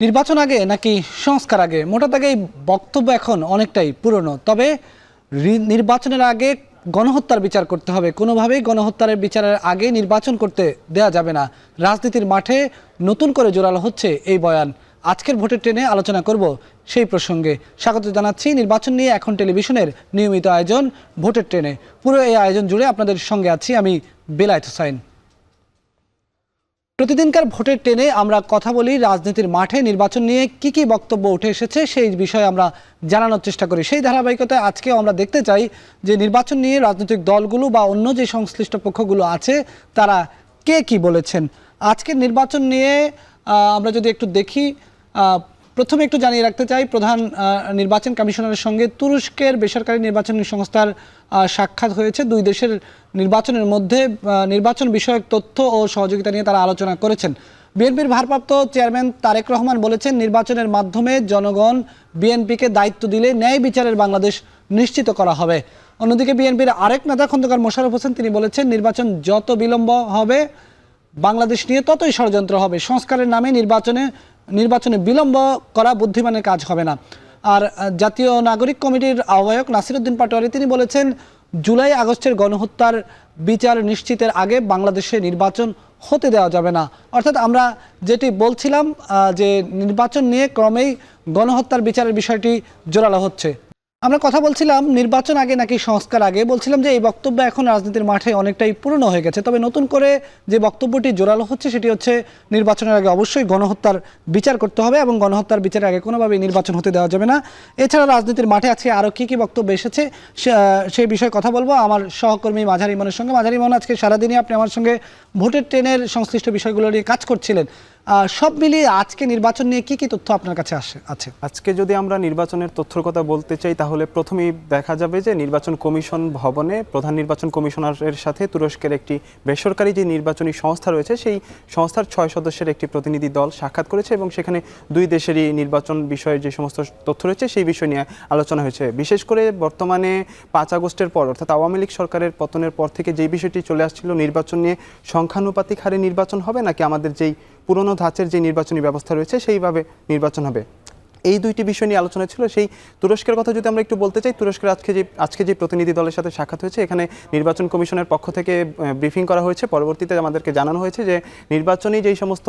নির্বাচন আগে নাকি সংস্কার আগে? মোটা দাগে এই বক্তব্য এখন অনেকটাই পুরনো। তবে নির্বাচনের আগে গণহত্যার বিচার করতে হবে। কোনোভাবেই গণহত্যার বিচারের আগে নির্বাচন করতে দেয়া যাবে না। রাজনীতির মাঠে নতুন করে জোরালো হচ্ছে এই বয়ান। আজকের ভোটের ট্রেনে আলোচনা করব সেই প্রসঙ্গে। স্বাগত জানাচ্ছি নির্বাচন নিয়ে এখন টেলিভিশনের নিয়মিত আয়োজন ভোটের ট্রেনে। পুরো এই আয়োজন জুড়ে আপনাদের সঙ্গে আছি আমি বেলায়েত হোসাইন। প্রতিদিনকার ভোটের টেনে আমরা কথা বলি, রাজনীতির মাঠে নির্বাচন নিয়ে কি কি বক্তব্য উঠে এসেছে সেই বিষয়ে আমরা জানানোর চেষ্টা করি। সেই ধারাবাহিকতায় আজকে আমরা দেখতে চাই যে নির্বাচন নিয়ে রাজনৈতিক দলগুলো বা অন্য যে সংশ্লিষ্ট পক্ষগুলো আছে, তারা কে কি বলেছেন? আজকে নির্বাচন নিয়ে আমরা যদি একটু দেখি প্রথমে একটু জানিয়ে রাখতে চাই, প্রধান নির্বাচন কমিশনারের সঙ্গে তুরস্কের বেসরকারি নির্বাচন সংস্থার সাক্ষাৎ হয়েছে। দুই দেশের নির্বাচনের মধ্যে নির্বাচন বিষয়ক তথ্য ও সহযোগিতা নিয়ে তারা আলোচনা করেছেন। বিএনপির ভারপ্রাপ্ত চেয়ারম্যান তারেক রহমান বলেছেন, নির্বাচনের মাধ্যমে জনগণ বিএনপিকে দায়িত্ব দিলে ন্যায় বিচারের বাংলাদেশ নিশ্চিত করা হবে। অন্যদিকে বিএনপির আরেক নেতা খন্দকার মোশাররফ হোসেন, তিনি বলেছেন, নির্বাচন যত বিলম্ব হবে, বাংলাদেশ নিয়ে ততই ষড়যন্ত্র হবে। সংস্কারের নামে নির্বাচনে নির্বাচনে বিলম্ব করা বুদ্ধিমানের কাজ হবে না। আর জাতীয় নাগরিক কমিটির আহ্বায়ক নাসিরুদ্দিন পাটোয়ারি, তিনি বলেছেন, জুলাই আগস্টের গণহত্যার বিচার নিশ্চিতের আগে বাংলাদেশে নির্বাচন হতে দেওয়া যাবে না। অর্থাৎ আমরা যেটি বলছিলাম যে নির্বাচন নিয়ে ক্রমেই গণহত্যার বিচারের বিষয়টি জোরালো হচ্ছে। আমরা কথা বলছিলাম নির্বাচন আগে নাকি সংস্কার আগে। বলছিলাম যে এই বক্তব্য এখন রাজনীতির মাঠে অনেকটাই পুরনো হয়ে গেছে। তবে নতুন করে যে বক্তব্যটি জোরালো হচ্ছে সেটি হচ্ছে নির্বাচনের আগে অবশ্যই গণহত্যার বিচার করতে হবে এবং গণহত্যার বিচারের আগে কোনোভাবেই নির্বাচন হতে দেওয়া যাবে না। এছাড়া রাজনীতির মাঠে আজকে আরও কী কী বক্তব্য এসেছে সেই বিষয়ে কথা বলব। আমার সহকর্মী মাঝারি মনের সঙ্গে। মাঝারি মন আজকে সারাদিনই আপনি আমার সঙ্গে ভোটের ট্রেনের সংশ্লিষ্ট বিষয়গুলো নিয়ে কাজ করছিলেন। সব মিলিয়ে আজকে নির্বাচন নিয়ে কী কী তথ্য আপনার কাছে আসে, আছে? আজকে যদি আমরা নির্বাচনের তথ্যর কথা বলতে চাই, তাহলে প্রথমেই দেখা যাবে যে নির্বাচন কমিশন ভবনে, প্রধান নির্বাচন কমিশনারের সাথে তুরস্কের একটি বেসরকারি যে নির্বাচনী সংস্থা রয়েছে, সেই সংস্থার ছয় সদস্যের একটি প্রতিনিধি দল সাক্ষাৎ করেছে এবং সেখানে দুই দেশেরই নির্বাচন বিষয়ে যে সমস্ত তথ্য রয়েছে, সেই বিষয় নিয়ে আলোচনা হয়েছে। বিশেষ করে বর্তমানে পাঁচ আগস্টের পর, অর্থাৎ আওয়ামী লীগ সরকারের পতনের পর থেকে যেই বিষয়টি চলে আসছিল, নির্বাচন নিয়ে সংখ্যানুপাতিক হারে নির্বাচন হবে, নাকি আমাদের যেই পুরনো ধাঁচের যে নির্বাচনী ব্যবস্থা রয়েছে সেইভাবে নির্বাচন হবে। এই দুইটি বিষয় নিয়ে আলোচনা ছিল, সেই তুরস্কের কথা যদি আমরা একটু বলতে চাই, তুরস্কের আজকে যে আজকে যে প্রতিনিধি দলের সাথে সাক্ষাৎ হয়েছে, এখানে নির্বাচন কমিশনের পক্ষ থেকে ব্রিফিং করা হয়েছে। পরবর্তীতে আমাদেরকে জানানো হয়েছে যে, নির্বাচনী যেই সমস্ত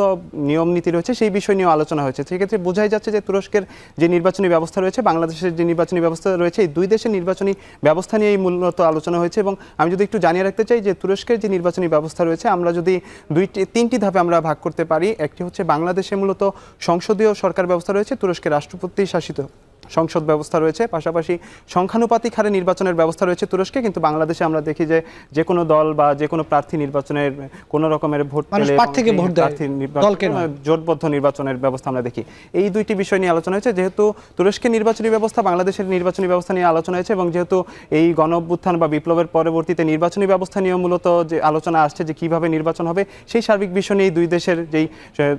নিয়ম নীতি রয়েছে, সেই বিষয় নিয়েও আলোচনা হয়েছে। সেক্ষেত্রে বোঝাই যাচ্ছে যে, তুরস্কের যে নির্বাচনী ব্যবস্থা রয়েছে, বাংলাদেশের যে নির্বাচনী ব্যবস্থা রয়েছে, এই দুই দেশের নির্বাচনী ব্যবস্থা নিয়েই মূলত আলোচনা হয়েছে। এবং আমি যদি একটু জানিয়ে রাখতে চাই যে, তুরস্কের যে নির্বাচনী ব্যবস্থা রয়েছে, আমরা যদি দুইটি, তিনটি ধাপে আমরা ভাগ করতে পারি, একটি হচ্ছে বাংলাদেশে মূলত সংসদীয় সরকার ব্যবস্থা রয়েছে, তুরস্কের রাষ্ট্রপতি শাসিত। সংসদ ব্যবস্থা রয়েছে পাশাপাশি সংখ্যানুপাতিক হারে নির্বাচনের ব্যবস্থা রয়েছে তুরস্কে কিন্তু বাংলাদেশে আমরা দেখি যে যে কোনো দল বা যে কোনো প্রার্থী নির্বাচনের কোনো রকমের ভোট পেলে প্রার্থী নির্বাচন- জোটবদ্ধ নির্বাচনের ব্যবস্থা আমরা দেখি। এই দুইটি বিষয় নিয়ে আলোচনা হয়েছে যেহেতু তুরস্কের নির্বাচনী ব্যবস্থা বাংলাদেশের নির্বাচনী ব্যবস্থা নিয়ে আলোচনা হয়েছে এবং যেহেতু এই গণ বা বিপ্লবের পরবর্তীতে নির্বাচনী ব্যবস্থা নিয়ে মূলত যে আলোচনা আসছে যে কীভাবে নির্বাচন হবে সেই সার্বিক বিষয় নিয়ে দুই দেশের যেই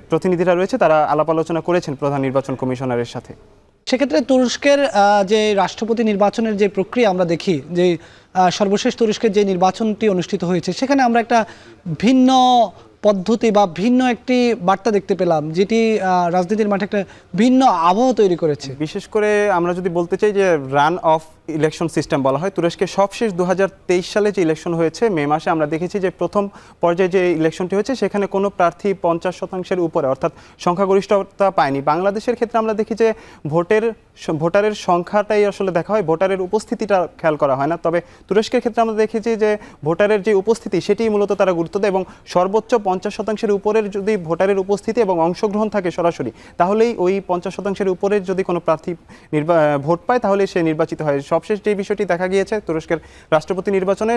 প্রতিনিধিরা রয়েছে তারা আলাপ আলোচনা করেছেন প্রধান নির্বাচন কমিশনারের সাথে। সেক্ষেত্রে তুরস্কের যে রাষ্ট্রপতি নির্বাচনের যে প্রক্রিয়া আমরা দেখি, যে সর্বশেষ তুরস্কের যে নির্বাচনটি অনুষ্ঠিত হয়েছে, সেখানে আমরা একটা ভিন্ন পদ্ধতি বা ভিন্ন একটি বার্তা দেখতে পেলাম, যেটি রাজনীতির মাঠে একটা ভিন্ন আবহ তৈরি করেছে। বিশেষ করে আমরা যদি বলতে চাই যে রান অফ ইলেকশন সিস্টেম বলা হয়। তুরস্কে সবশেষ দু হাজার তেইশ সালে যে ইলেকশন হয়েছে, মে মাসে আমরা দেখেছি যে প্রথম পর্যায়ে যে ইলেকশনটি হয়েছে, সেখানে কোনো প্রার্থী পঞ্চাশ শতাংশের উপরে, অর্থাৎ সংখ্যাগরিষ্ঠতা পায়নি। বাংলাদেশের ক্ষেত্রে আমরা দেখি যে ভোটের ভোটারের সংখ্যাটাই আসলে দেখা হয়, ভোটারের উপস্থিতিটা খেয়াল করা হয় না। তবে তুরস্কের ক্ষেত্রে আমরা দেখেছি যে ভোটারের যে উপস্থিতি সেটি মূলত তারা গুরুত্ব দেয় এবং সর্বোচ্চ পঞ্চাশ শতাংশের উপরের যদি ভোটারের উপস্থিতি এবং অংশগ্রহণ থাকে সরাসরি, তাহলেই ওই পঞ্চাশ শতাংশের উপরের যদি কোনো প্রার্থী ভোট পায়, তাহলে সে নির্বাচিত হয়। সবশেষ যে বিষয়টি দেখা গিয়েছে তুরস্কের রাষ্ট্রপতি নির্বাচনে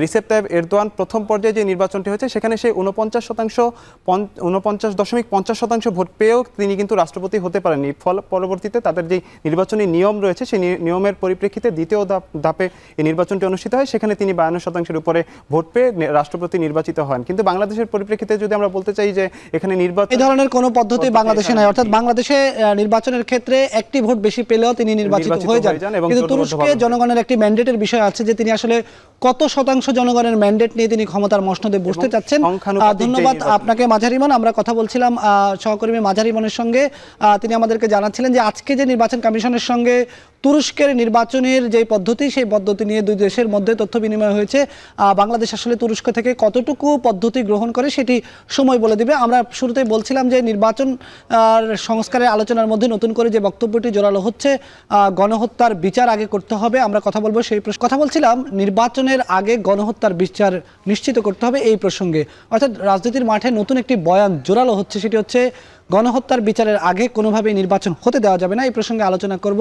রিসেপ তাইব এরদোয়ান প্রথম পর্যায়ে যে নির্বাচনটি হয়েছে সেখানে সে উনপঞ্চাশ শতাংশ পঞ্চ- উনপঞ্চাশ দশমিক পঞ্চাশ শতাংশ ভোট পেয়েও তিনি কিন্তু রাষ্ট্রপতি হতে পারেননি। ফল পরবর্তীতে তাদের যে নির্বাচনী নিয়ম রয়েছে সেই নিয়মের পরিপ্রেক্ষিতে দ্বিতীয় ধাপে এই নির্বাচনটি অনুষ্ঠিত হয় সেখানে তিনি বায়ান্ন শতাংশের উপরে ভোট পেয়ে রাষ্ট্রপতি নির্বাচিত হন। কিন্তু বাংলাদেশের পরিপ্রেক্ষিতে যদি আমরা বলতে চাই যে এখানে নির্বাচন এই ধরনের কোনো পদ্ধতি বাংলাদেশে নাই। অর্থাৎ বাংলাদেশে নির্বাচনের ক্ষেত্রে একটি ভোট বেশি পেলেও তিনি নির্বাচিত হয়ে যান। এবং কিন্তু জোটবদ্ধ তুরস্কে জনগণের একটি ম্যান্ডেটের বিষয় আছে যে তিনি আসলে কত শতাংশ জনগণের ম্যান্ডেট নিয়ে তিনি ক্ষমতার মসনদে বসতে চাচ্ছেন। ধন্যবাদ আপনাকে মাঝারিমন আমরা কথা বলছিলাম আহ, সহকর্মী মাঝারিমনের সঙ্গে। আহ, তিনি আমাদেরকে জানাচ্ছিলেন যে আজকে যে নির্বাচন কমিশনের সঙ্গে তুরস্কের নির্বাচনের যে পদ্ধতি, সেই পদ্ধতি নিয়ে দুই দেশের মধ্যে তথ্য বিনিময় হয়েছে। বাংলাদেশ আসলে তুরস্ক থেকে কতটুকু পদ্ধতি গ্রহণ করে সেটি সময় বলে দিবে। আমরা শুরুতে বলছিলাম যে নির্বাচন সংস্কারের আলোচনার মধ্যে নতুন করে যে বক্তব্যটি জোরালো হচ্ছে গণহত্যার বিচার আগে করতে হবে। আমরা কথা বলব সেই প্রশ্ন কথা বলছিলাম, নির্বাচনের আগে গণহত্যার বিচার নিশ্চিত করতে হবে এই প্রসঙ্গে। অর্থাৎ রাজনীতির মাঠে নতুন একটি বয়ান জোরালো হচ্ছে, সেটি হচ্ছে গণহত্যার বিচারের আগে কোনোভাবেই নির্বাচন হতে দেওয়া যাবে না। এই প্রসঙ্গে আলোচনা করব।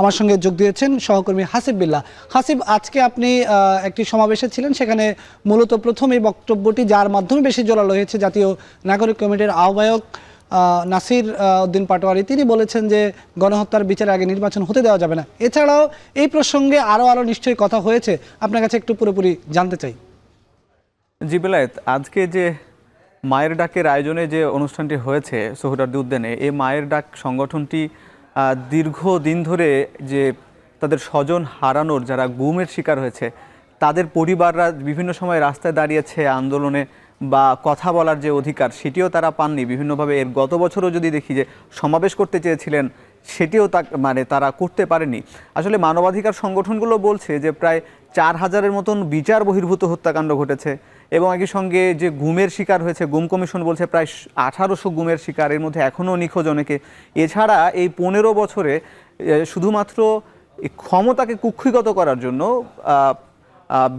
আমার সঙ্গে যোগ দিয়েছেন সহকর্মী হাসিব বিল্লাহ। হাসিব, আজকে আপনি একটি সমাবেশে ছিলেন। সেখানে মূলত প্রথম এই বক্তব্যটি, যার মাধ্যমে বেশি জোরালো হয়েছে জাতীয় নাগরিক কমিটির আহ্বায়ক নাসির উদ্দিন পাটোয়ারি। তিনি বলেছেন যে গণহত্যার বিচারের আগে নির্বাচন হতে দেওয়া যাবে না। এছাড়াও এই প্রসঙ্গে আরও আরও নিশ্চয়ই কথা হয়েছে। আপনার কাছে একটু পুরোপুরি জানতে চাই। জি, বেলায়েত, আজকে যে মায়ের ডাকের আয়োজনে যে অনুষ্ঠানটি হয়েছে সোহরার্দি উদ্যানে, এই মায়ের ডাক সংগঠনটি দীর্ঘ দিন ধরে যে তাদের স্বজন হারানোর যারা গুমের শিকার হয়েছে, তাদের পরিবাররা বিভিন্ন সময় রাস্তায় দাঁড়িয়েছে আন্দোলনে বা কথা বলার যে অধিকার, সেটিও তারা পাননি। বিভিন্নভাবে এর গত বছরও যদি দেখি যে সমাবেশ করতে চেয়েছিলেন, সেটিও তা মানে তারা করতে পারেনি। আসলে মানবাধিকার সংগঠনগুলো বলছে যে প্রায় চার হাজারের মতন বিচার বহির্ভূত হত্যাকাণ্ড ঘটেছে। এবং একই সঙ্গে যে গুমের শিকার হয়েছে, গুম কমিশন বলছে প্রায় আঠারোশো গুমের শিকার। এর মধ্যে এখনও নিখোঁজ অনেকে। এছাড়া এই পনেরো বছরে শুধুমাত্র ক্ষমতাকে কুক্ষিগত করার জন্য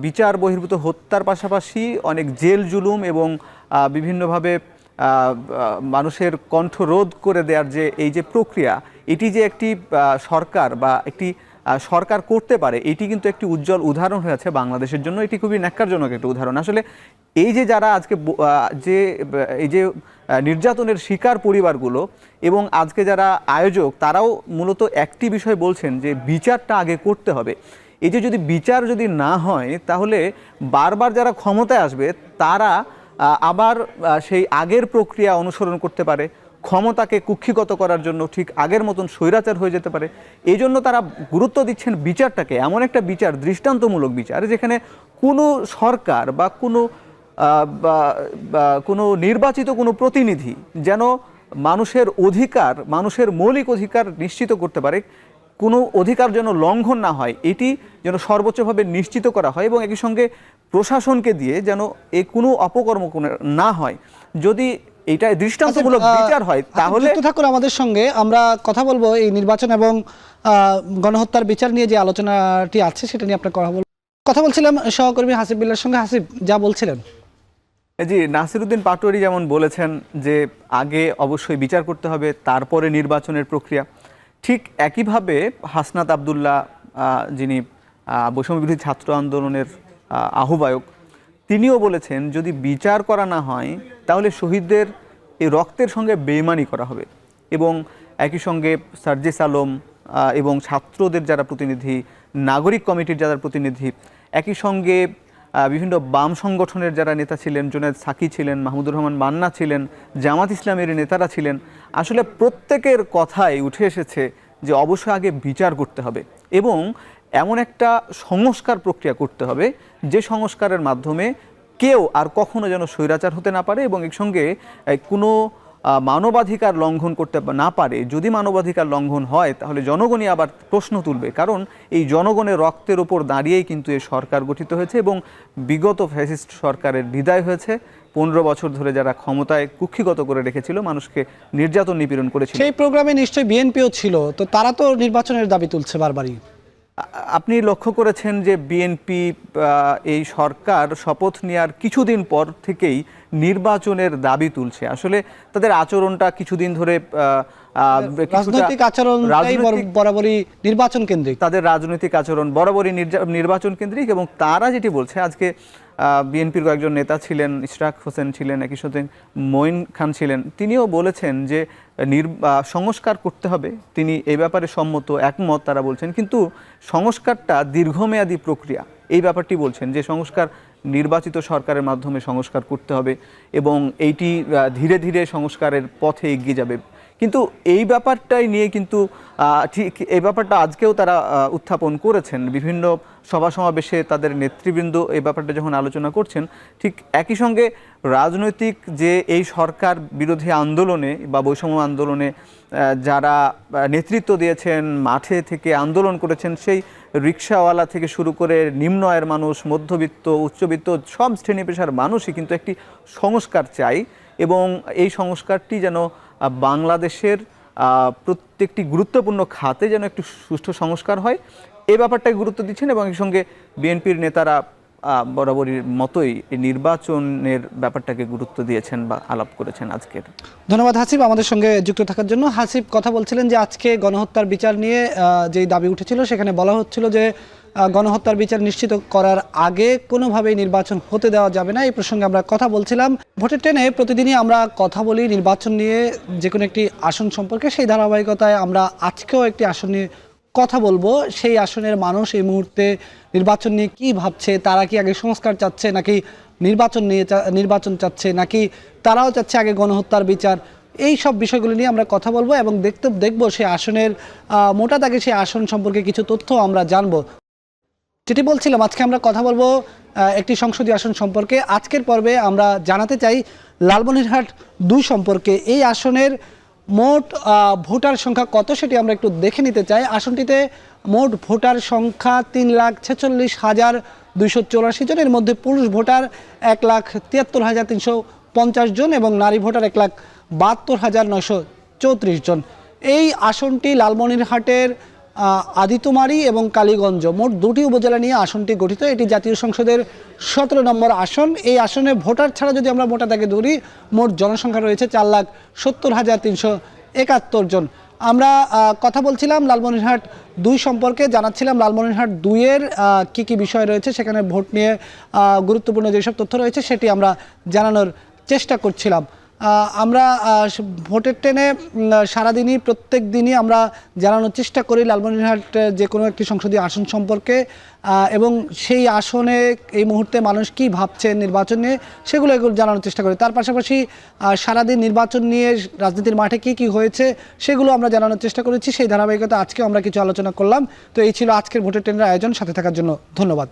বিচার বহির্ভূত হত্যার পাশাপাশি অনেক জেল জুলুম এবং বিভিন্নভাবে মানুষের কণ্ঠরোধ করে দেওয়ার যে, এই যে প্রক্রিয়া, এটি যে একটি সরকার বা একটি সরকার করতে পারে, এটি কিন্তু একটি উজ্জ্বল উদাহরণ হয়েছে বাংলাদেশের জন্য। এটি খুবই ন্যাক্কারজনক একটি উদাহরণ। আসলে এই যে যারা আজকে যে এই যে নির্যাতনের শিকার পরিবারগুলো এবং আজকে যারা আয়োজক, তারাও মূলত একটি বিষয় বলছেন যে বিচারটা আগে করতে হবে। এই যে যদি বিচার যদি না হয়, তাহলে বারবার যারা ক্ষমতায় আসবে, তারা আবার সেই আগের প্রক্রিয়া অনুসরণ করতে পারে। ক্ষমতাকে কুক্ষিগত করার জন্য ঠিক আগের মতন স্বৈরাচার হয়ে যেতে পারে। এই জন্য তারা গুরুত্ব দিচ্ছেন বিচারটাকে। এমন একটা বিচার, দৃষ্টান্তমূলক বিচার, যেখানে কোনো সরকার বা কোনো কোনো নির্বাচিত কোনো প্রতিনিধি যেন মানুষের অধিকার, মানুষের মৌলিক অধিকার নিশ্চিত করতে পারে। কোনো অধিকার যেন লঙ্ঘন না হয়, এটি যেন সর্বোচ্চভাবে নিশ্চিত করা হয় এবং একই সঙ্গে প্রশাসনকে দিয়ে যেন এ কোনো অপকর্ম না হয়। যদি এটা দৃষ্টান্তমূলক আচ্ছা, বিচার হয় তাহলে যুক্ত থাকুন আমাদের সঙ্গে। আমরা কথা বলব এই নির্বাচন এবং গণহত্যার বিচার নিয়ে যে আলোচনাটি আছে সেটা নিয়ে আপনার কথা বলব। কথা বলছিলাম সহকর্মী হাসিব বিল্লার সঙ্গে। হাসিব যা বলছিলেন। জি নাসিরুদ্দিন পাটোয়ারি যেমন বলেছেন যে আগে অবশ্যই বিচার করতে হবে তারপরে নির্বাচনের প্রক্রিয়া। ঠিক একইভাবে হাসনাত আবদুল্লাহ যিনি আহ, বৈষম্য বিরোধী ছাত্র আন্দোলনের আহ্বায়ক তিনিও বলেছেন যদি বিচার করা না হয় তাহলে শহীদদের এই রক্তের সঙ্গে বেইমানি করা হবে। এবং একই সঙ্গে সার্জিস আলম এবং ছাত্রদের যারা প্রতিনিধি, নাগরিক কমিটির যারা প্রতিনিধি, একই সঙ্গে বিভিন্ন বাম সংগঠনের যারা নেতা ছিলেন জুনায়দ সাকি ছিলেন, মাহমুদুর রহমান মান্না ছিলেন, জামাত ইসলামের নেতারা ছিলেন, আসলে প্রত্যেকের কথাই উঠে এসেছে যে অবশ্যই আগে বিচার করতে হবে এবং এমন একটা সংস্কার প্রক্রিয়া করতে হবে যে সংস্কারের মাধ্যমে কেউ আর কখনো যেন স্বৈরাচার হতে না পারে এবং এর সঙ্গে কোনো মানবাধিকার লঙ্ঘন করতে না পারে। যদি মানবাধিকার লঙ্ঘন হয়, তাহলে জনগণই আবার প্রশ্ন তুলবে। কারণ এই জনগণের রক্তের ওপর দাঁড়িয়েই কিন্তু এ সরকার গঠিত হয়েছে এবং বিগত ফ্যাসিস্ট সরকারের বিদায় হয়েছে। পনেরো বছর ধরে যারা ক্ষমতায় কুক্ষিগত করে রেখেছিল, মানুষকে নির্যাতন নিপীড়ন করেছিল। সেই প্রোগ্রামে নিশ্চয়ই বিএনপিও ছিল। তো তারা তো নির্বাচনের দাবি তুলছে বারবারই। আপনি লক্ষ্য করেছেন যে বিএনপি এই সরকার শপথ নেওয়ার কিছুদিন পর থেকেই নির্বাচনের দাবি তুলছে। আসলে তাদের আচরণটা কিছুদিন ধরে রাজনৈতিক আচরণ বরাবরই নির্বাচন কেন্দ্রিক। তাদের রাজনৈতিক আচরণ বরাবরই নির্বাচন কেন্দ্রিক এবং তারা যেটি বলছে আজকে বিএনপির কয়েকজন নেতা ছিলেন, ইশরাক হোসেন ছিলেন, একই সাথে মঈন খান ছিলেন। তিনিও বলেছেন যে সংস্কার করতে হবে। তিনি এই ব্যাপারে সম্মত, একমত, তারা বলছেন। কিন্তু সংস্কারটা দীর্ঘমেয়াদী প্রক্রিয়া। এই ব্যাপারটি বলছেন যে, সংস্কার নির্বাচিত সরকারের মাধ্যমে সংস্কার করতে হবে এবং এইটি ধীরে ধীরে সংস্কারের পথে এগিয়ে যাবে। কিন্তু এই ব্যাপারটাই নিয়ে কিন্তু ঠিক এই ব্যাপারটা আজকেও তারা উত্থাপন করেছেন। বিভিন্ন সভা সমাবেশে তাদের নেতৃবৃন্দ এই ব্যাপারটা যখন আলোচনা করছেন, ঠিক একই সঙ্গে রাজনৈতিক যে এই সরকার বিরোধী আন্দোলনে বা বৈষম্য আন্দোলনে যারা নেতৃত্ব দিয়েছেন, মাঠে থেকে আন্দোলন করেছেন, সেই রিক্সাওয়ালা থেকে শুরু করে নিম্ন আয়ের মানুষ, মধ্যবিত্ত, উচ্চবিত্ত, সব শ্রেণি পেশার মানুষই কিন্তু একটি সংস্কার চাই এবং এই সংস্কারটি যেন বাংলাদেশের প্রত্যেকটি গুরুত্বপূর্ণ খাতে যেন একটু সুষ্ঠু সংস্কার হয়। এই ব্যাপারটাই গুরুত্ব দিচ্ছেন এবং এই সঙ্গে বিএনপির নেতারা বরাবরের মতোই এই নির্বাচনের ব্যাপারটাকে গুরুত্ব দিয়েছেন বা আলাপ করেছেন আজকের। ধন্যবাদ হাসিব আমাদের সঙ্গে যুক্ত থাকার জন্য। হাসিব, কথা বলছিলেন যে আজকে গণহত্যার বিচার নিয়ে যেই দাবি উঠেছিল, সেখানে বলা হচ্ছিল যে গণহত্যার বিচার নিশ্চিত করার আগে কোনোভাবেই নির্বাচন হতে দেওয়া যাবে না। এই প্রসঙ্গে আমরা কথা বলছিলাম। ভোটের ট্রেনে প্রতিদিনই আমরা কথা বলি নির্বাচন নিয়ে যে কোনো একটি আসন সম্পর্কে। সেই ধারাবাহিকতায় আমরা আজকেও একটি আসন নিয়ে কথা বলব। সেই আসনের মানুষ এই মুহূর্তে নির্বাচন নিয়ে কি ভাবছে, তারা কি আগে সংস্কার চাচ্ছে নাকি নির্বাচন নিয়ে নির্বাচন চাচ্ছে নাকি তারাও চাচ্ছে আগে গণহত্যার বিচার? এই সব বিষয়গুলো নিয়ে আমরা কথা বলব এবং দেখতে, দেখব সেই আসনের মোটা দাগে সেই আসন সম্পর্কে কিছু তথ্য আমরা জানব। যেটি বলছিলাম, আজকে আমরা কথা বলব একটি সংসদীয় আসন সম্পর্কে। আজকের পর্বে আমরা জানাতে চাই, লালমনিরহাট দুই সম্পর্কে। এই আসনের মোট ভোটার সংখ্যা কত সেটি আমরা একটু দেখে নিতে চাই। আসনটিতে মোট ভোটার সংখ্যা তিন লাখ ছেচল্লিশ হাজার দুইশো চৌরাশি জনের মধ্যে পুরুষ ভোটার এক লাখ তিয়াত্তর হাজার তিনশো পঞ্চাশ জন এবং নারী ভোটার এক লাখ বাহাত্তর হাজার নয়শো চৌত্রিশ জন। এই আসনটি লালমনিরহাটের আদিতমারি এবং কালীগঞ্জ মোট দুটি উপজেলা নিয়ে আসনটি গঠিত। এটি জাতীয় সংসদের সতেরো নম্বর আসন। এই আসনে ভোটার ছাড়া যদি আমরা ভোটার তাকে ধরি, মোট জনসংখ্যা রয়েছে চার লাখ সত্তর হাজার তিনশো একাত্তর জন। আমরা কথা বলছিলাম লালমনিরহাট দুই সম্পর্কে, জানাচ্ছিলাম লালমনিরহাট দুইয়ের কি কি বিষয় রয়েছে, সেখানে ভোট নিয়ে গুরুত্বপূর্ণ যেসব তথ্য রয়েছে, সেটি আমরা জানানোর চেষ্টা করছিলাম। আমরা ভোটের ট্রেনে সারাদিনই, প্রত্যেক দিনই আমরা জানানোর চেষ্টা করি লালমনিরহাট যে কোনো একটি সংসদীয় আসন সম্পর্কে। এবং সেই আসনে এই মুহূর্তে মানুষ কি ভাবছে নির্বাচন নিয়ে, সেগুলো এগুলো জানানোর চেষ্টা করি। তার পাশাপাশি সারাদিন নির্বাচন নিয়ে রাজনীতির মাঠে কি কি হয়েছে, সেগুলো আমরা জানানোর চেষ্টা করেছি। সেই ধারাবাহিকতা আজকে আমরা কিছু আলোচনা করলাম। তো এই ছিল আজকের ভোটের ট্রেনের আয়োজন। সাথে থাকার জন্য ধন্যবাদ।